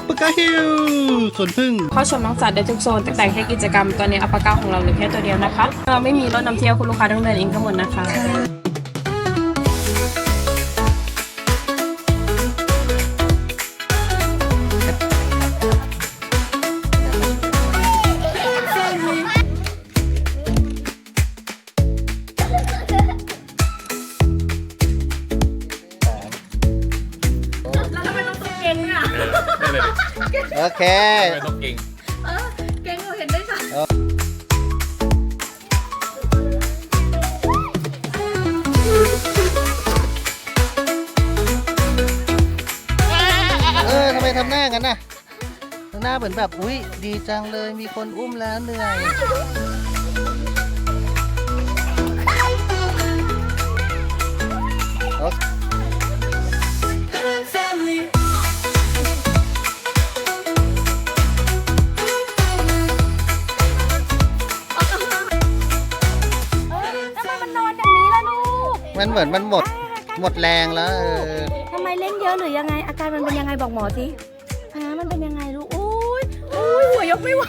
อัปปะกาฮิลส่วนพึ่งเข้าชมน้องสัตว์ได้ทุกโซนแต่แค่กิจกรรมตัวนี้อัปปะก้าของเราเหลือแค่ตัวเดียวนะคะ เราไม่มีรถนำเที่ยวคุณลูกค้าต้องเดินเองทั้งหมดนะคะ โอเค ไม่ต้องเก่งเออเก่งเราเห็นได้ชัดเออทำไมทำหน้ากันน่ะทำหน้าเหมือนแบบ อุ้ยดีจังเลย มีคนอุ้มแล้วเหนื่อย เหมือนมันหมด หมดแรงแล้วเออทำไมเล่นเยอะหรือยังไง อาการมันเป็นยังไงบอกหมอสิฮะมันเป็นยังไงลูกอุ้ยอุ้ยหัวยกไม่ไหว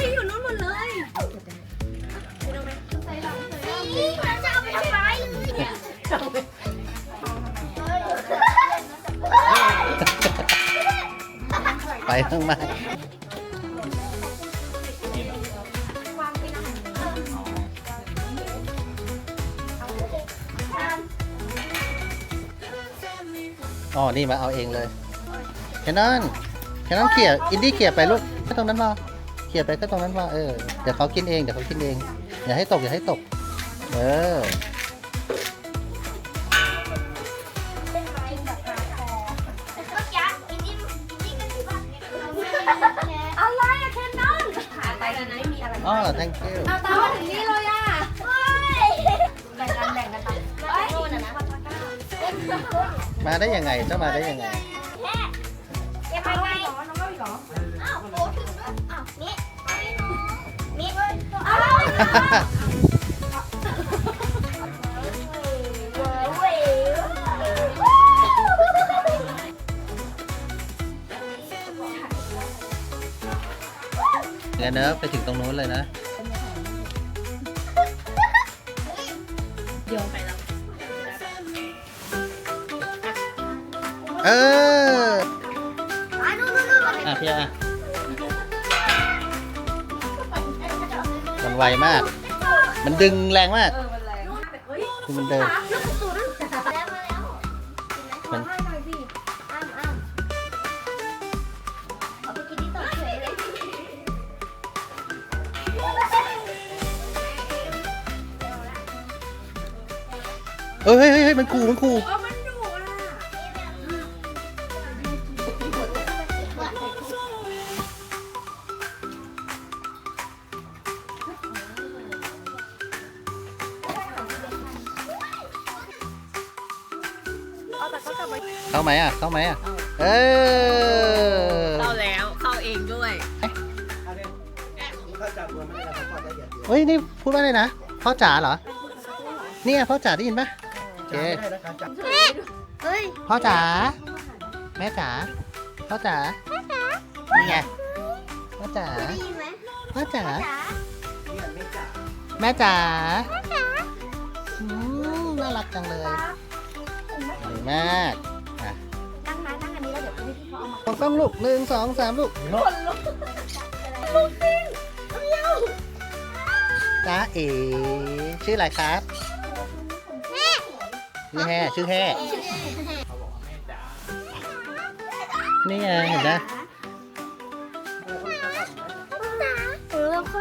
ที่อยู่นู้นหมดเลยจะเอาไปทำร้ายเลยไปข้างมาอ๋อ นี่มาเอาเองเลย แคนนอน แคนนอนเขี่ยอินดี้เขี่ยไปลูกแค่ตรงนั้นพอ เขี่ยไปก็ตรงนั้นพอเออเดี๋ยวเขากินเองเดี๋ยวเขากินเอง อย่าให้ตกอย่าให้ตก เอออะไรอะเคนนอนขาไปกันนะไม่มีอะไรอ๋อ thank you เอาตามมาถึงนี่เลยอะแบ่งกันแบ่งกันไปโน่นนะนะมาได้ยังไงเจ้ามาได้ยังไงยัง เว้ยเดี๋ยวเนอะไปถึงตรงนู้นเลยนะ โยนไปแล้วเอออะนู่นนู่นนู่นอะพี่อะ ไวมาก มันดึงแรงมาก คือมันเดินลูกตูนแล้วมาแล้วมันให้หน่อยสิอ้ำอ้ำเอาไปกินที่โต๊ะเฉยเลยเฮ้ยเฮ้ยเฮ้ยมันขู่มันขู่ เข้าไหมอะ เข้าไหมอะ เออเข้าแล้วเข้าเองด้วยเฮ้ย นี่พูดว่าอะไรนะ พ่อจ๋าเหรอนี่ไงพ่อจ๋าได้ยินปะโอเคเฮ้ยพ่อจ๋า แม่จ๋า พ่อจ๋านี่ไงพ่อจ๋า ได้ยินไหมพ่อจ๋าจ๋า แม่จ๋าอืมน่ารักจังเลยดี มากอะนั่งนะนั่งอันนี้แล้วเดี๋ยวพี่พี่เขาเอามาต้องต้องลูกหนึ่งสองสามลูกลูกจริงเดียวเอจ้าเอ๋ชื่ออะไรครับชื่อแห่ชื่อแห่นี่ไงเห็นไหมเออเราเข้า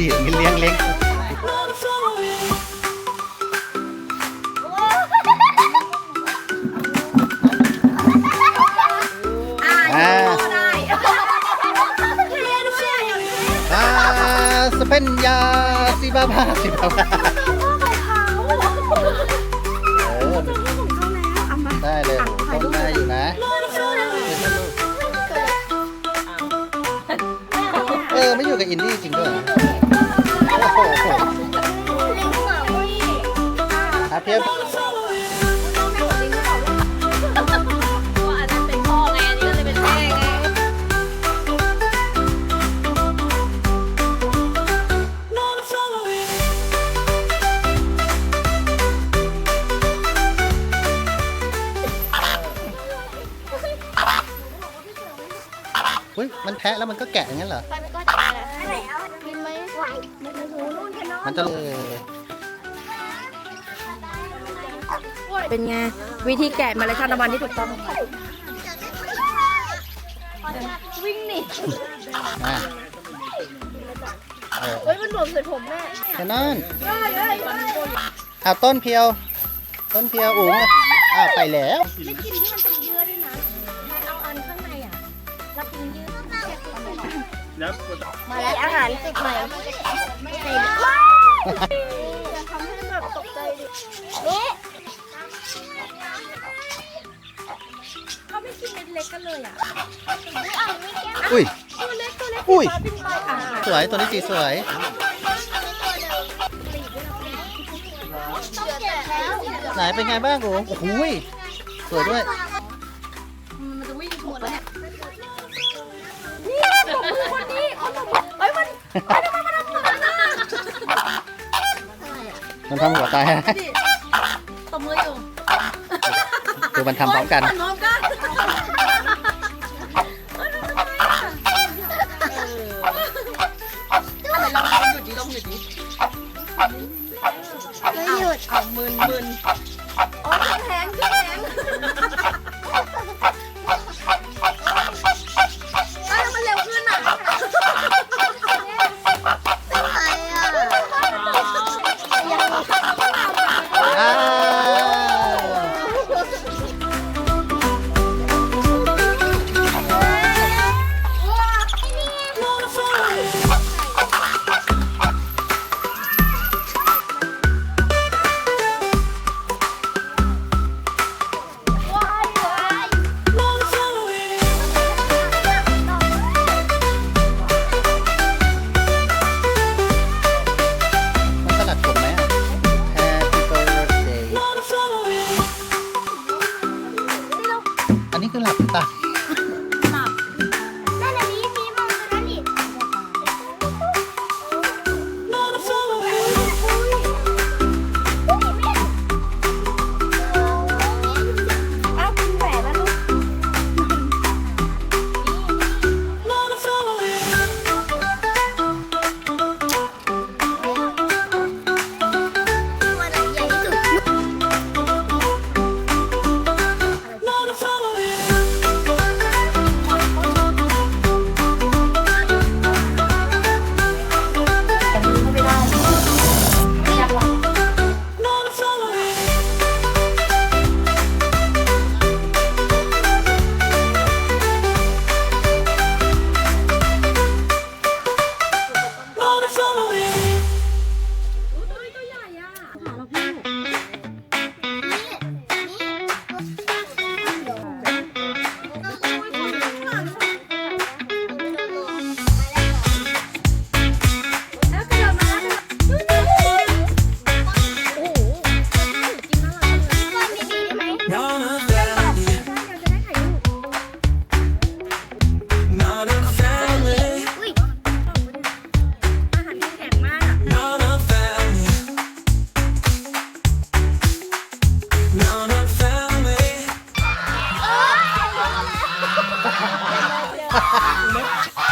ดีดีๆเลี้ยงเลี้ยงอ่าอ่าได้เรียนด้วยอย่างนี้อ่าสเปนยาซิบาบาซิบาบาเขาเออของเขาแล้วเอามาได้เลยต้นได้อยู่นะ เออ ไม่อยู่กับอินดี้จริงด้วย พียบน้องแม่ของลิงหรือเปล่าลูกอาจจะเป็นพ่อไงอันนี้ก็เลยเป็นแม่ไงอุ้ยมันแทะแล้วมันก็แกะอย่างนั้นเหรอ มันก็จะแล้วกินไหมไหวมันจะหูนู่นกันเนาะมันจะเออ เป็นไง วิธีแกะเมาเลยทานตะวันที่ถูกต้องวิ่งหนีอะเออเฮ้ยมันหลวมใส่ผมแม่แค่นั้นเฮ้ยเฮ้ยเฮ้ยอ้าวต้นเพียว ต้นเพียวอุ๋งอ้าวไปแล้ว ไม่กินที่มันเป็นเยื่อด้วยนะมันเอาอันข้างในอะรับกินเยื่อมาแล้วอาหารติดใหม่ใส่ว้าวอย่าทำให้แบบตกใจดินี่เขา ไม่กินเม็ดเล็กกันเลยอะไม่เอาไม่แก้มอุ้ย ตัวเล็กตัวเล็กอุ้ยบินไปอะสวยตัวนี้สีสวย ต้องเจ็บแล้วไหนเป็นไงบ้างอุ๋งโอ้โหยสวยด้วยนี่ตบมือคนนี้เขาตบมือเฮ้ยมันเฮ้ยทำไมมันทำมือกันน่ะมันทำหัวตายนะตบมืออยู่คือมันทำพร้อมกัน พร้อมกัน มึนมึน 不要不要不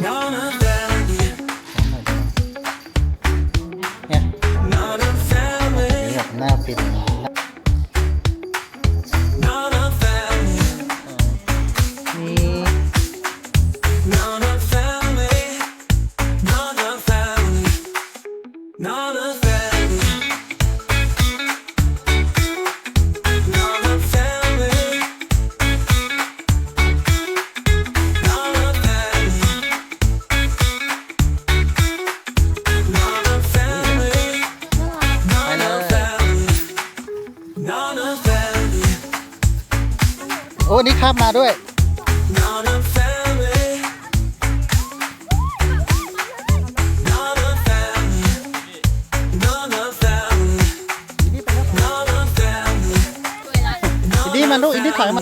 Wanna มันลูกอินดี้ถอยมา